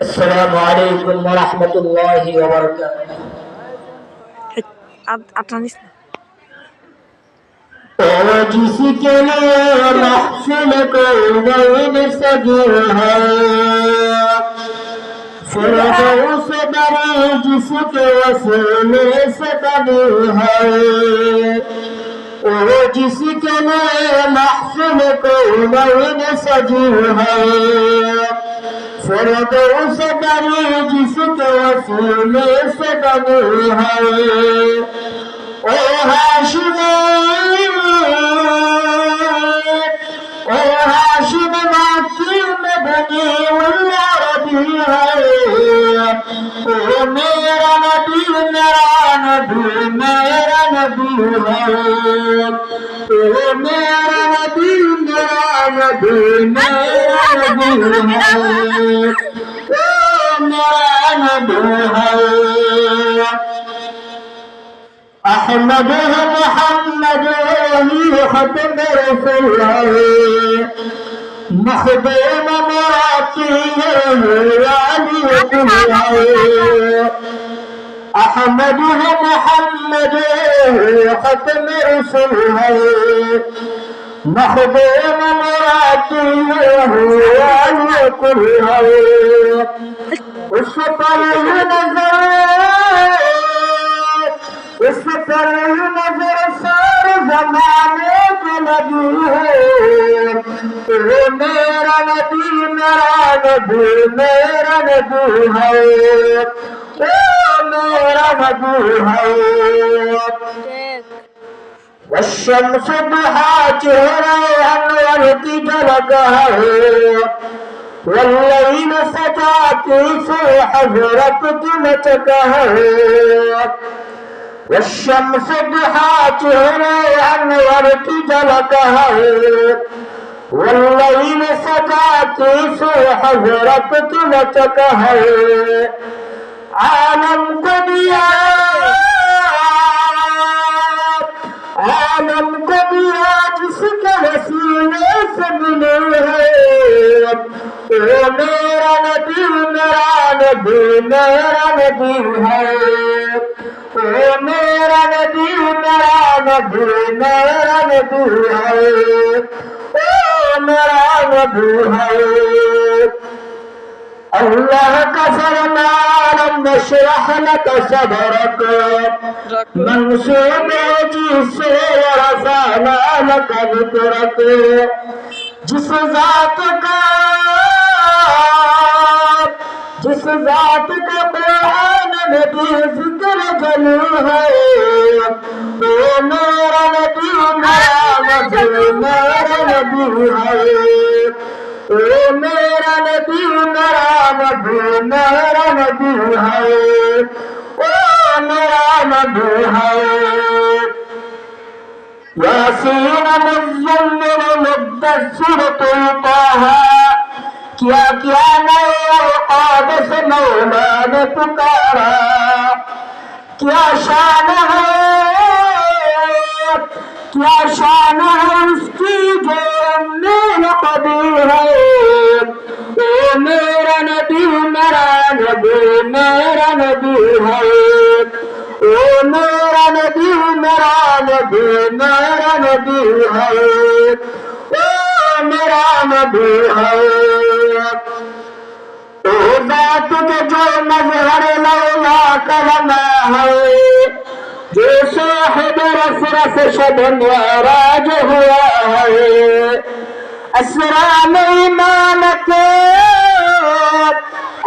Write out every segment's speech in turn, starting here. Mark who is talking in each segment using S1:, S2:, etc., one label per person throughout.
S1: السلام علیکم ورحمت اللہ وبرکاتہ
S2: تو جس کے
S1: لیے محفل کو غیر سجر ہے فرحوں سے بڑی جس کے وسیلے سے قدر ہے۔ वो जिसके लिए महफिल को नैन सजी है फिरदौस बड़ी जिसके वसीले से बनी है ओ हाशिमी ओ हाशिम माकी में बनी उल्ला रबी है ओ मेरा नबी मेरा नबी मेरा أحمد محمد يحب رسول مخدوم مراتي يا علي أحمد يا محمد ختم رسله مخدوم مراته وأهل كله الشطر ينزل الشطر ينزل صار زمانه نبی وہ إيه میرا نبی میرا نبی میرا نبی ہے والشمس انور کی جلگہ ہے والليل سجا في لچکا ہے والشمس انور کی جلگہ ہے والليل سجا في حضرت لچکا ہے عالم کو دیا عالم کو دیا جس کے وسیلے سے ملے ہیں او میرا نبی میرا نبی میرا نبی ہے او میرا نبی میرا نبی میرا نبی ہے اللہ کا فرمان نشرح لك صدرك منصوب جسے رفعنا لك ذکرك جس ذات کا جس ذات کا قرآن میں بھی ذکر جلو ہے۔ وہ میرا نبی میرا نبی میرا نبی ہے۔ نبی ہے ياسين مزمل مدثر طلقاها کیا کیا نئے اوقات سے مولا نے پکارا کیا شان ہے کیا شان ہے۔ او میرا نبی میرا نبی میرا نبی ہے او میرا نبی ہے او ذات کے جو مظہر لولا کرنا ہے جو صاحب رف رف شب معراج ہوا ہے اسرام ایمانت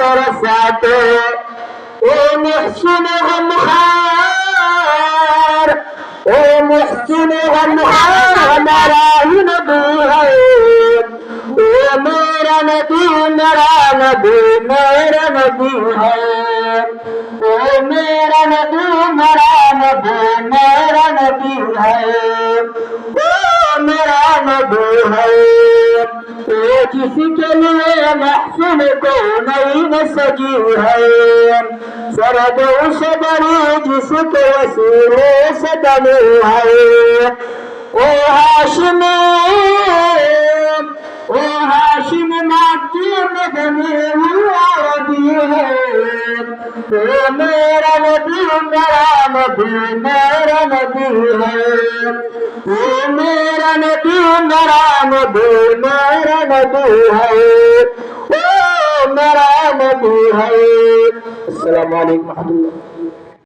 S1: درجات او محسن غم خار او محسن غم خار مرا ہی او میرا نبی مرا نبی میرا نبی. او میرا نبی میرا نبی میرا نبی. ہے मेरा नबी है ओ जिसके लिए महफिल को नई न सजी है सरदों से बड़ी जिसके वसीले से बनी है ओ हाशमी ओ हाशिम माटी में बने हुआ नबी है ओ मेरा नबी मेरा नबी मेरा नबी है میرا نبی میرا نبی میرا نبی ہے میرا نبی ہے السلام علیکم ورحمۃ